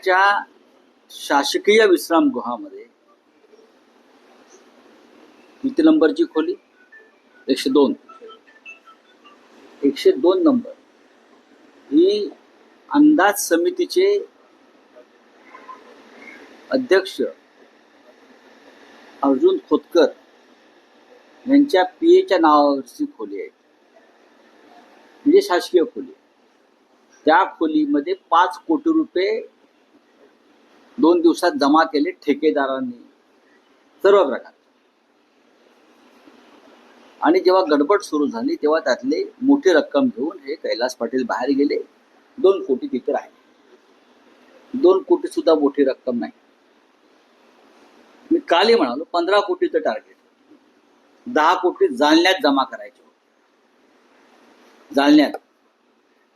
पुण्याच्या शासकीय विश्रामगृहामध्ये किती नंबरची खोली? एकशे दोन. एकशे दोन नंबर. ही अंदाज समितीचे अध्यक्ष अर्जुन खोतकर यांच्या पी एच्या नावावरची खोली आहे. म्हणजे शासकीय खोली. त्या खोलीमध्ये पाच कोटी रुपये दोन दिवसात जमा केले ठेकेदारांनी. सर्व प्रकार. आणि जेव्हा गडबड सुरू झाली तेव्हा त्यातले मोठी रक्कम घेऊन हे कैलास पाटील बाहेर गेले. दोन कोटी तिथे राहिले. दोन कोटी सुद्धा मोठी रक्कम नाही. मी कालही म्हणालो पंधरा कोटीचं टार्गेट दहा कोटी जालन्यात जमा करायचे होते. जालन्यात.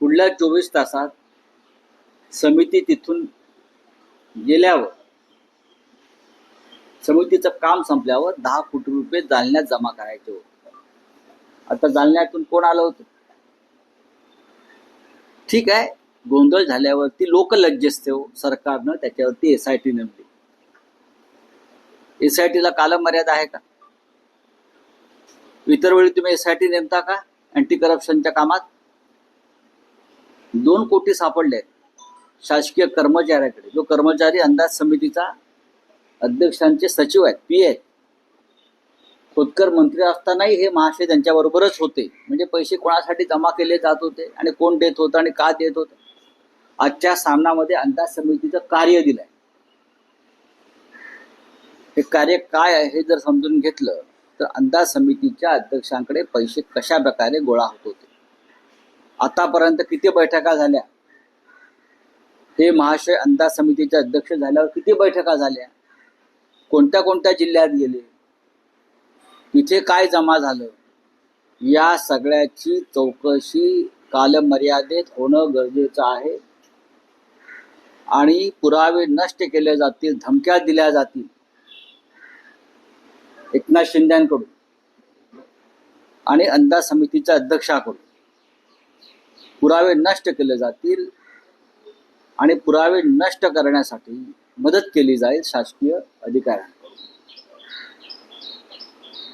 पुढल्या चोवीस तासात समिती तिथून गेल्यावर. समितीचं काम संपल्यावर दहा कोटी रुपये जालन्यात जमा करायचे होते. आता जालन्यातून कोण आलं होतं? ठीक आहे गोंधळ झाल्यावरती लोकलज्जस्ते ठेव हो, सरकारनं त्याच्यावरती एस आय टी नेमली. एस आय टीला कालमर्यादा आहे का? इतर वेळी तुम्ही एस आय टी नेमता का? अँटी करप्शनच्या कामात? दोन कोटी सापडले आहेत शासकीय कर्मचाऱ्याकडे. जो कर्मचारी अंदाज समितीचा अध्यक्षांचे सचिव आहेत पी आहेत. खोतकर मंत्री असतानाही हे महाशय त्यांच्याबरोबरच होते. म्हणजे पैसे कोणासाठी जमा केले जात होते आणि कोण देत होतं आणि का देत होतं. आजच्या सामनामध्ये अंदाज समितीचं कार्य दिलंय. हे कार्य काय आहे हे जर समजून घेतलं तर अंदाज समितीच्या अध्यक्षांकडे पैसे कशा प्रकारे गोळा होत होते? आतापर्यंत किती बैठका झाल्या? हे महाशय अंदाज समितीचे अध्यक्ष झाल्यावर किती बैठका झाल्या? कोणत्या कोणत्या जिल्ह्यात गेले? तिथे काय जमा झालं? या सगळ्याची चौकशी कालमर्यादेत होणं गरजेचं आहे. आणि पुरावे नष्ट केले जातील धमक्या दिल्या जातील. एकनाथ शिंद्यांकडून आणि अंदाज समितीच्या अध्यक्षाकडून. पुरावे नष्ट केले जातील. आणि पुरावे नष्ट करण्यासाठी मदत केली जाईल शासकीय अधिकाऱ्यांना.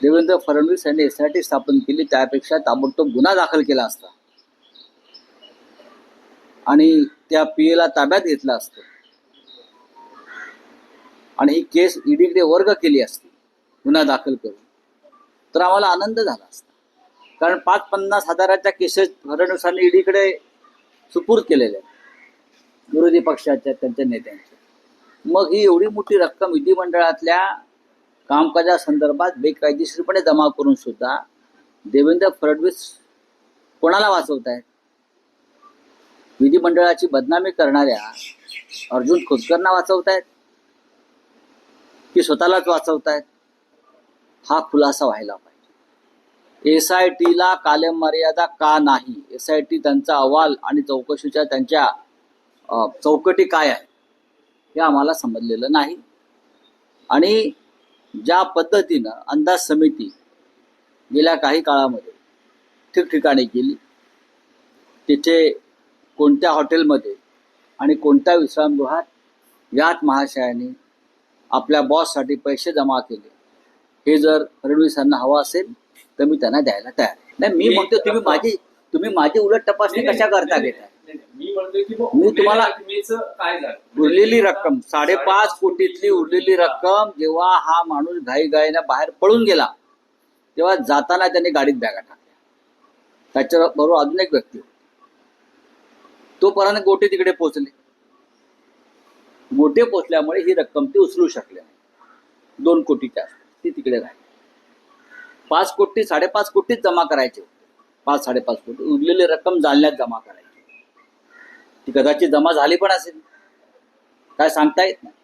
देवेंद्र फडणवीस यांनी एसआयटी स्थापन केली त्यापेक्षा ताबडतोब गुन्हा दाखल केला असता. आणि त्या पीएला ताब्यात घेतलं असतं. आणि ही केस ईडीकडे वर्ग केली असती गुन्हा दाखल करून. तर आम्हाला आनंद झाला असता. कारण पाच पन्नास हजाराच्या केसेस फडणवीसांनी ईडीकडे सुपूर्द केलेल्या विरोधी पक्षाच्या त्यांच्या नेत्यांच्या मग ही एवढी मोठी रक्कम विधिमंडळातल्या कामकाजासंदर्भात बेकायदेशीरपणे जमा करून सुद्धा देवेंद्र फडणवीस कोणाला वाचवत आहेत विधिमंडळाची बदनामी करणाऱ्या अर्जुन खोतकरना वाचवतायत? की स्वतःलाच वाचवतायत? हा खुलासा व्हायला पाहिजे. एस आय टीला कालमर्यादा का नाही? एस आय टी त्यांचा अहवाल आणि चौकशीच्या त्यांच्या चौकटी काय आहे हे आम्हाला समजलेलं नाही. आणि ज्या पद्धतीनं अंदाज समिती गेल्या काही काळामध्ये ठिकठिकाणी गेली तिथे कोणत्या हॉटेलमध्ये आणि कोणत्या विश्रामगृहात याच महाशयाने आपल्या बॉससाठी पैसे जमा केले हे जर फडणवीसांना हवं असेल तर मी त्यांना द्यायला तयार. नाही मी म्हणतो तुम्ही माझी तुम्ही माझी उलट तपासणी कशा करता घेताय? मी म्हणतोय की मग मी तुम्हाला- काय झालं? उरलेली रक्कम साडेपाच कोटीतली उरलेली रक्कम जेव्हा हा माणूस घाई घाईनं बाहेर पळून गेला तेव्हा जाताना त्याने गाडीत बॅगा टाकल्या. त्याच्या बरोबर अजून एक व्यक्ती होती. तोपर्यंत गोटे तिकडे पोहोचले गोटे पोचल्यामुळे ही रक्कम ती उचलू शकले नाही. दोन कोटीच्या. ती तिकडे राहिली. पाच कोटी साडेपाच कोटीच जमा करायचे होते. पाच साडेपाच कोटी. उरलेली रक्कम जालन्यात जमा करायची. ती कदाचित जमा झाली पण असेल. काय सांगता येत नाही.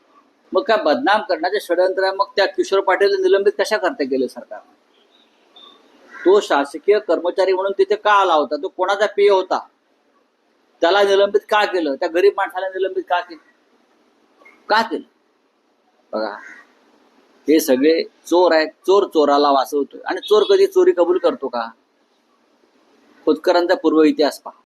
मग काय बदनाम करण्याचे षडयंत्र आहे. मग त्या किशोर पाटील निलंबित कशा करता गेले सरकार? तो शासकीय कर्मचारी म्हणून तिथे का आला होता? तो कोणाचा पेय होता? त्याला निलंबित का केलं? त्या गरीब माणसाला निलंबित का केलं? का केलं? बघा हे सगळे चोर आहेत. चोर चोराला वाचवतोय. आणि चोर कधी चोरी कबूल करतो का? खोतकरांचा पूर्व इतिहास पहा.